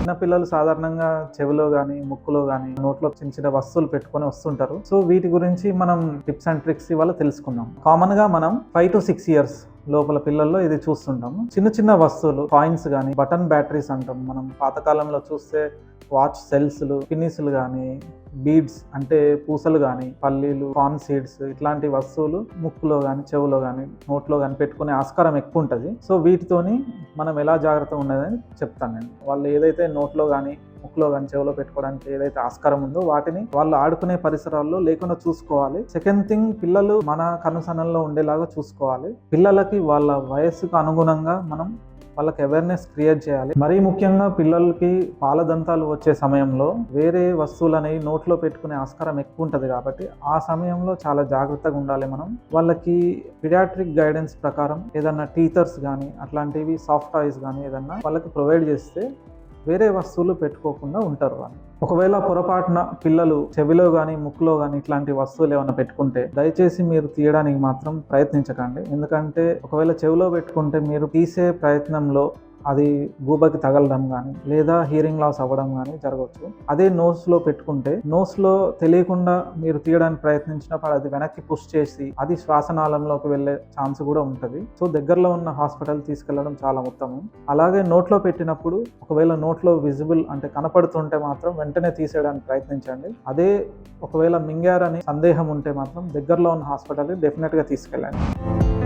చిన్న పిల్లలు సాధారణంగా చెవిలో కానీ ముక్కులో కానీ నోట్లో చిన్న చిన్న వస్తువులు పెట్టుకొని వస్తుంటారు. సో వీటి గురించి మనం టిప్స్ అండ్ ట్రిక్స్ ఇవాళ తెలుసుకుందాం. కామన్గా మనం ఫైవ్ టు సిక్స్ ఇయర్స్ లోపల పిల్లల్లో ఇది చూస్తుంటాము. చిన్న చిన్న వస్తువులు కాయిన్స్ కానీ బటన్ బ్యాటరీస్ అంటాం మనం. పాతకాలంలో చూస్తే వాచ్ సెల్స్లు పిన్నిస్లు కానీ బీడ్స్ అంటే పూసలు కానీ పల్లీలు కార్న్ సీడ్స్ ఇట్లాంటి వస్తువులు ముక్కులో కానీ చెవులో కానీ నోట్లో కానీ పెట్టుకునే ఆస్కారం ఎక్కువ ఉంటుంది సో వీటితోని మనం ఎలా జాగ్రత్త ఉండదని చెప్తాను నేను. వాళ్ళు ఏదైతే నోట్లో కానీ ముక్కులో కానీ చెవిలో పెట్టుకోవడానికి ఏదైతే ఆస్కారం ఉందో వాటిని వాళ్ళు ఆడుకునే పరిసరాల్లో లేకుండా చూసుకోవాలి. సెకండ్ థింగ్ పిల్లలు మన కనుసనల్లో ఉండేలాగా చూసుకోవాలి. పిల్లలకి వాళ్ళ వయస్సుకు అనుగుణంగా మనం వాళ్ళకి అవేర్నెస్ క్రియేట్ చేయాలి. మరీ ముఖ్యంగా పిల్లలకి పాలదంతాలు వచ్చే సమయంలో వేరే వస్తువులని నోట్లో పెట్టుకునే ఆస్కారం ఎక్కువ ఉంటుంది కాబట్టి ఆ సమయంలో చాలా జాగ్రత్తగా ఉండాలి మనం. వాళ్ళకి పిడియాట్రిక్ గైడెన్స్ ప్రకారం ఏదన్నా టీచర్స్ కానీ అట్లాంటివి సాఫ్ట్ టాయ్స్ కానీ ఏదన్నా వాళ్ళకి ప్రొవైడ్ చేస్తే వేరే వస్తువులు పెట్టుకోకుండా ఉంటారు అని ఒకవేళ పొరపాటున పిల్లలు చెవిలో కానీ ముక్కులో కానీ ఇట్లాంటి వస్తువులు ఏమైనా పెట్టుకుంటే దయచేసి మీరు తీయడానికి మాత్రం ప్రయత్నించకండి. ఎందుకంటే ఒకవేళ చెవిలో పెట్టుకుంటే మీరు తీసే ప్రయత్నంలో అది గూబకి తగలడం కానీ లేదా హియరింగ్ లాస్ అవ్వడం కానీ జరగవచ్చు. అదే నోస్లో పెట్టుకుంటే నోస్లో తెలియకుండా మీరు తీయడానికి ప్రయత్నించినప్పుడు అది వెనక్కి పుష్ చేసి అది శ్వాసనాళంలోకి వెళ్ళే ఛాన్స్ కూడా ఉంటుంది. సో దగ్గరలో ఉన్న హాస్పిటల్ తీసుకెళ్ళడం చాలా ఉత్తమం. అలాగే నోట్లో పెట్టినప్పుడు ఒకవేళ నోట్లో విజిబుల్ అంటే కనపడుతుంటే మాత్రం వెంటనే తీసేయడానికి ప్రయత్నించండి. అదే ఒకవేళ మింగారని సందేహం ఉంటే మాత్రం దగ్గరలో ఉన్న హాస్పిటల్కి డెఫినెట్గా తీసుకెళ్ళండి.